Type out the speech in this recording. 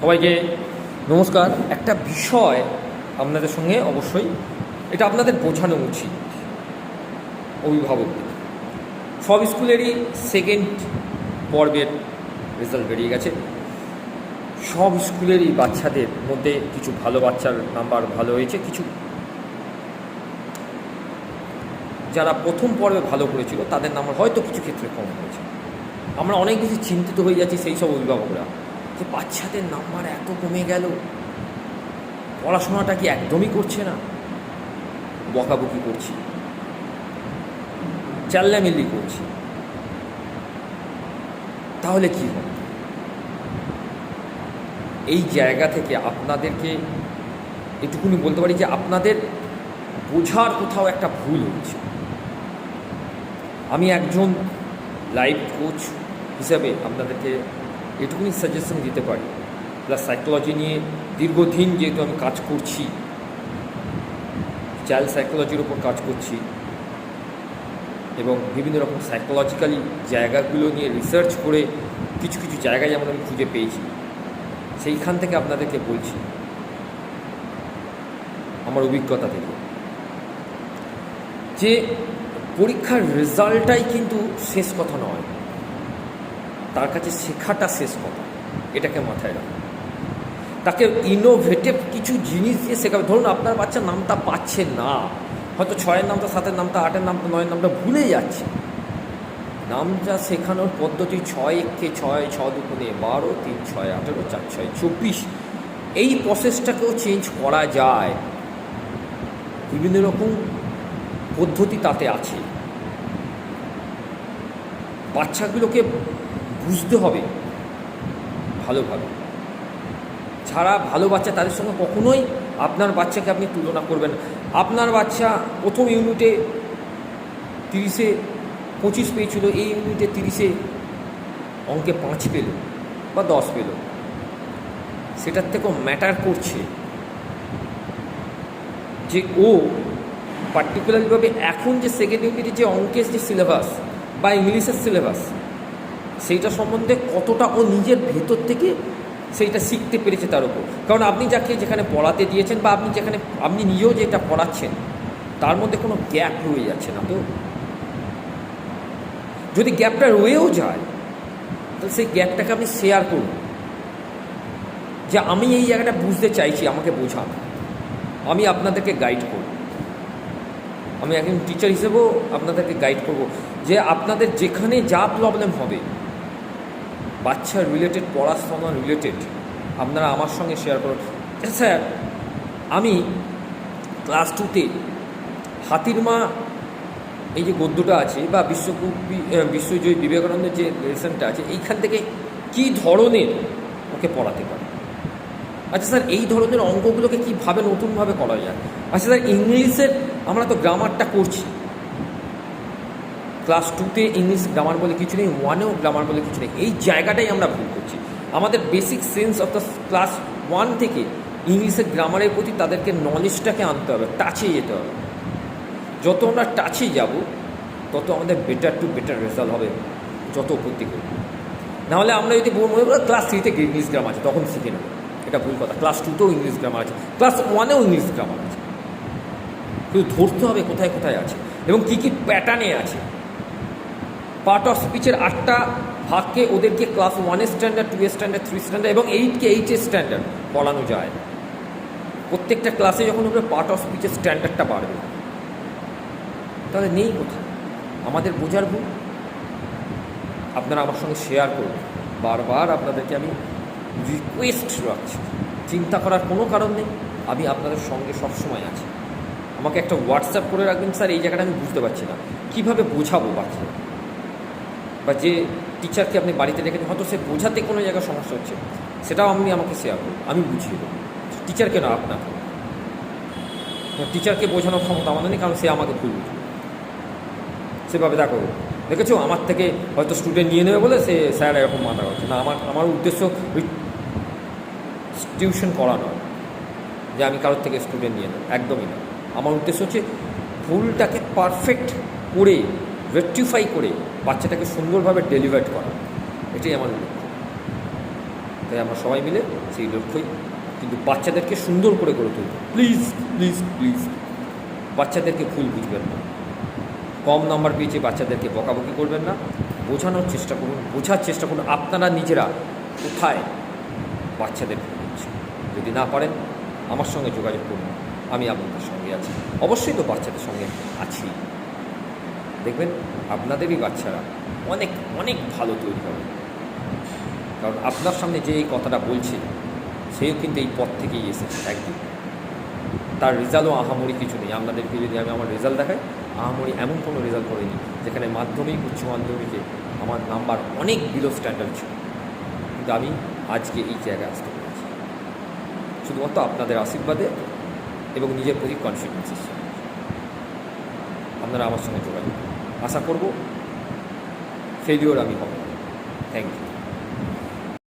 সবাইকে নমস্কার। একটা বিষয় আপনাদের সঙ্গে অবশ্যই, এটা আপনাদের বোঝানো উচিত, অভিভাবকদের। সব স্কুলেরই সেকেন্ড পর্বের রেজাল্ট বেরিয়ে গেছে। সব স্কুলেরই বাচ্চাদের মধ্যে কিছু ভালো বাচ্চার নাম্বার ভালো হয়েছে, কিছু যারা প্রথম পর্বে ভালো করেছিল, তাদের নাম্বার হয়তো কিছু ক্ষেত্রে কম হয়েছে। আমরা অনেক বেশি চিন্তিত হয়ে যাচ্ছি সেই সব অভিভাবকরা। যে বাচ্চাদের নাম্বার এত কমে গেল, পড়াশোনাটা কি একদমই করছে না? বকাবকি করছি। চাল্লামিল্লি করছি। তাহলে কি হবে? এই জায়গা থেকে আপনাদেরকে এটুকুনি বলতে পারি যে আপনাদের বোঝার কোথাও একটা ভুল হচ্ছে আমি একজন লাইফ কোচ হিসাবে আপনাদেরকে এটুকুনি সাজেশন দিতে পারি। প্লাস সাইকোলজি নিয়ে দীর্ঘদিন যেহেতু আমি কাজ করছি চাইল্ড সাইকোলজির ওপর কাজ করছি, এবং বিভিন্ন রকম সাইকোলজিক্যালি জায়গাগুলো নিয়ে রিসার্চ করে কিছু কিছু জায়গায় যেমন আমি খুঁজে পেয়েছি, সেইখান থেকে আপনাদেরকে বলছি, আমার অভিজ্ঞতা থেকে। যে পরীক্ষার রেজাল্টটাই কিন্তু শেষ কথা নয়। তার কাছে শেখাটা শেষ কথা। এটাকে মাথায় রাখুন তাকে ইনোভেটিভ কিছু জিনিস দিয়ে শেখাবে। ধরুন আপনার বাচ্চা নামটা পাচ্ছে না। হয়তো ছয়ের নামটা, সাতের নামটা, আটের নামটা, নয়ের নামটা ভুলে যাচ্ছে। নামটা শেখানোর পদ্ধতি ছয় একে ছয়, ছ দুগুণে বারো, তিন ছয়, আঠেরো, চার ছয়, চব্বিশ। এই প্রসেসটাকেও চেঞ্জ করা যায়। বিভিন্ন রকম পদ্ধতি তাতে আছে। বাচ্চাগুলোকে বুঝতে হবে ভালোভাবে যারা ভালো বাচ্চা তাদের সঙ্গে কখনোই আপনার বাচ্চাকে আপনি তুলনা করবেন। আপনার বাচ্চা প্রথম ইউনিটে তিরিশে পঁচিশ পেয়েছিল, এই ইউনিটে তিরিশে অঙ্কে পাঁচ পেল বা দশ পেল সেটার থেকেও ম্যাটার করছে যে ও পার্টিকুলারভাবে এখন যে সেকেন্ড ইউনিটের যে অঙ্কের যে সিলেবাস বা ইংলিশের সিলেবাস সেইটা সম্বন্ধে কতটা ও নিজের ভেতর থেকে সেইটা শিখতে পেরেছে তার উপর। কারণ আপনি যাকে যেখানে পড়াতে দিয়েছেন বা আপনি যেখানে, আপনি নিজেও যেটা পড়াচ্ছেন, তার মধ্যে কোনো গ্যাপ রয়ে যাচ্ছে না তো। যদি গ্যাপটা রয়েও যায়, তাহলে সেই গ্যাপটাকে আপনি শেয়ার করুন। যে আমি এই জায়গাটা বুঝতে চাইছি, আমাকে বোঝান। আমি আপনাদেরকে গাইড করব। আমি একজন টিচার হিসেবেও আপনাদেরকে গাইড করব যে আপনাদের যেখানে যা প্রবলেম হবে বাচ্চা রিলেটেড পড়াশোনা রিলেটেড আপনারা আমার সঙ্গে শেয়ার করুন। স্যার, আমি ক্লাস টুতে হাতির মা, এই যে গদ্যটা আছে বা বিশ্বকবি বিশ্বজয়ী বিবেকানন্দের যে লেসনটা আছে, এইখান থেকে কী ধরনের ওকে পড়াতে পারে? আচ্ছা স্যার, এই ধরনের অঙ্কগুলোকে কীভাবে নতুনভাবে করা যায়? আচ্ছা স্যার, ইংলিশের আমরা তো গ্রামারটা করছি। ক্লাস টুতে ইংলিশ গ্রামার বলে কিছু নেই ওয়ানেও গ্রামার বলে কিছু নেই। এই জায়গাটাই আমরা ভুল করছি। আমাদের basic sense of the class one থেকে ইংলিশের গ্রামারের প্রতি তাদেরকে নলেজটাকে আনতে হবে টাচে যেতে হবে। যত আমরা টাচে যাব, তত আমাদের বেটার টু বেটার রেজাল্ট হবে, যত উপলব্ধি করি নাহলে আমরা যদি মনে করি ক্লাস থ্রিতে ইংলিশ গ্রামার আছে, তখন শিখে নেব। এটা ভুল কথা। ক্লাস টুতেও ইংলিশ গ্রামার আছে ক্লাস ওয়ানেও ইংলিশ গ্রামার আছে। কিন্তু ধরতে হবে কোথায় কোথায় আছে এবং কী কী প্যাটার্নে আছে। পার্ট অফ স্পিচের আটটা ভাগকে ওদেরকে ক্লাস ওয়ানের standard two standard three standard এবং এইটকে এইচের স্ট্যান্ডার্ড পড়ানো যায়। প্রত্যেকটা ক্লাসে যখন ওদের পার্ট অফ স্পিচের স্ট্যান্ডার্ডটা বাড়বে, তাহলে নেই কোথায়? আমাদের বোঝার ভুল? আপনারা আমার সঙ্গে শেয়ার করুন। বারবার আপনাদেরকে আমি রিকোয়েস্ট রাখছি। চিন্তা করার কোনো কারণ নেই। আমি আপনাদের সঙ্গে সবসময় আছি। আমাকে একটা হোয়াটসঅ্যাপ করে রাখবেন, স্যার, এই জায়গাটা আমি বুঝতে পারছি না। কীভাবে বোঝাবো বাচ্চা বা যে টিচারকে আপনি বাড়িতে রেখেছেন হয়তো সে বোঝাতে কোনো জায়গায় সমস্যা হচ্ছে, সেটাও আপনি আমাকে শেয়ার করুন, আমি বুঝিয়ে দেবো। টিচারকে না আপনাকে? টিচারকে বোঝানোর ক্ষমতা আমাদের নেই, কারণ সে আমাকে ভুল বুঝবে সেভাবে দেখো, দেখেছ? আমার থেকে হয়তো স্টুডেন্ট নিয়ে নেবে বলে সে স্যার এরকম মাথা করছে না, আমার আমার উদ্দেশ্য ওই টিউশন করা নয়, যে আমি কারোর থেকে স্টুডেন্ট নিয়ে নেব, একদমই না। আমার উদ্দেশ্য হচ্ছে ভুলটাকে পারফেক্ট করে রেকটিফাই করে বাচ্চাটাকে সুন্দরভাবে ডেলিভার করা। এটাই আমার লক্ষ্য। তাই আমরা সবাই মিলে সেই লক্ষ্যই কিন্তু বাচ্চাদেরকে সুন্দর করে গড়ে তুলব প্লিজ প্লিজ প্লিজ বাচ্চাদেরকে ভুল বুঝবেন না। কম নাম্বার পেয়েছে বাচ্চাদেরকে বকাবকি করবেন না। বোঝানোর চেষ্টা করুন, বোঝার চেষ্টা করুন আপনারা নিজেরা কোথায় বাচ্চাদের হচ্ছে যদি না পারেন, আমার সঙ্গে যোগাযোগ করুন। আমি আপনাদের সঙ্গে আছি। অবশ্যই তো বাচ্চাদের সঙ্গে আছি। দেখবেন আপনাদেরই বাচ্চারা অনেক অনেক ভালো তৈরি হবে। কারণ আপনার সামনে যে এই কথাটা বলছে, সেও কিন্তু এই পথ থেকেই এসেছে একদিন তার রেজাল্টও আহামরি কিছু নেই। আপনাদেরকে যদি আমি আমার রেজাল্ট দেখাই, আহামরি এমন কোনো রেজাল্ট করিনি, যেখানে মাধ্যমিক, উচ্চ মাধ্যমিকে আমার নাম্বার অনেক বিলো স্ট্যান্ডার্ড ছিল। কিন্তু আমি আজকে এই জায়গায় আসতে পেরেছি। শুধুমাত্র আপনাদের আশীর্বাদে এবং নিজের প্রতি কনফিডেন্সের সঙ্গে। আপনারা আমার সঙ্গে যোগাযোগ আশা করব ফেলিওর আমি হব। Thank you